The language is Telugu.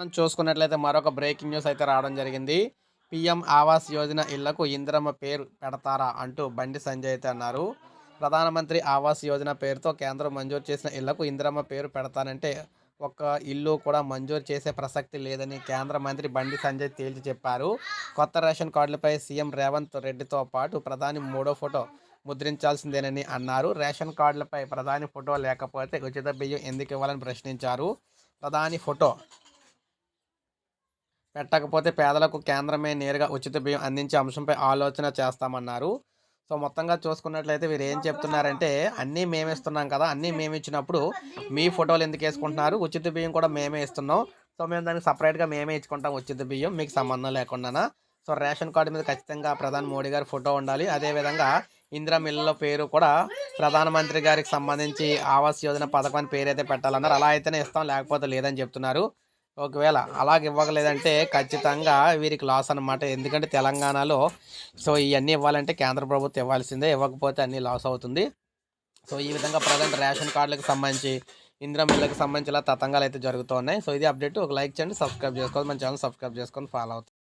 మనం చూసుకున్నట్లయితే మరొక బ్రేకింగ్ న్యూస్ అయితే రావడం జరిగింది. పిఎం ఆవాస్ యోజన ఇళ్ళకు ఇందిరమ్మ పేరు పెడతారా అంటూ బండి సంజయ్ అయితే అన్నారు. ప్రధానమంత్రి ఆవాస్ యోజన పేరుతో కేంద్రం మంజూరు చేసిన ఇళ్ళకు ఇందిరమ్మ పేరు పెడతానంటే ఒక్క ఇల్లు కూడా మంజూరు చేసే ప్రసక్తి లేదని కేంద్ర మంత్రి బండి సంజయ్ తేల్చి చెప్పారు. కొత్త రేషన్ కార్డులపై సీఎం రేవంత్ రెడ్డితో పాటు ప్రధాని మూడో ఫోటో ముద్రించాల్సిందేనని అన్నారు. రేషన్ కార్డులపై ప్రధాని ఫోటో లేకపోతే ఉచిత బియ్యం ఎందుకు ఇవ్వాలని ప్రశ్నించారు. ప్రధాని ఫోటో పెట్టకపోతే పేదలకు కేంద్రమే నేరుగా ఉచిత బియ్యం అందించే అంశంపై ఆలోచన చేస్తామన్నారు. సో మొత్తంగా చూసుకున్నట్లయితే వీరు ఏం చెప్తున్నారంటే అన్నీ మేమే ఇస్తున్నాం కదా అన్నీ మేము ఇచ్చినప్పుడు మీ ఫోటోలు ఎందుకు వేసుకుంటున్నారు? ఉచిత బియ్యం కూడా మేమే ఇస్తున్నాం. సో మేము దానికి సపరేట్గా మేమే ఇచ్చుకుంటాం ఉచిత బియ్యం మీకు సంబంధం లేకుండా సో రేషన్ కార్డు మీద ఖచ్చితంగా ప్రధాని మోడీ గారి ఫోటో ఉండాలి. అదేవిధంగా ఇందిరా మిల్లుల పేరు కూడా ప్రధానమంత్రి గారికి సంబంధించి ఆవాస్ యోజన పథకాన్ని పేరు అయితే పెట్టాలన్నారు. అలా అయితేనే ఇస్తాం లేకపోతే లేదని చెప్తున్నారు. ఒకవేళ అలాగ ఇవ్వగలేదంటే ఖచ్చితంగా వీరికి లాస్ అనమాట ఎందుకంటే తెలంగాణలో సో ఇవన్నీ ఇవ్వాలంటే కేంద్ర ప్రభుత్వం ఇవ్వాల్సిందే. ఇవ్వకపోతే అన్నీ లాస్ అవుతుంది. సో ఈ విధంగా ప్రజెంట్ రేషన్ కార్డులకు సంబంధించి ఇందిరా మిల్లులకు సంబంధించి ఇలా తతంగాలు అయితే జరుగుతున్నాయి. సో ఇది అప్డేట్. ఒక లైక్ చేయండి సబ్స్క్రైబ్ చేసుకోవాలి. మన ఛానల్ సబ్స్క్రైబ్ చేసుకొని ఫాలో అవుతుంది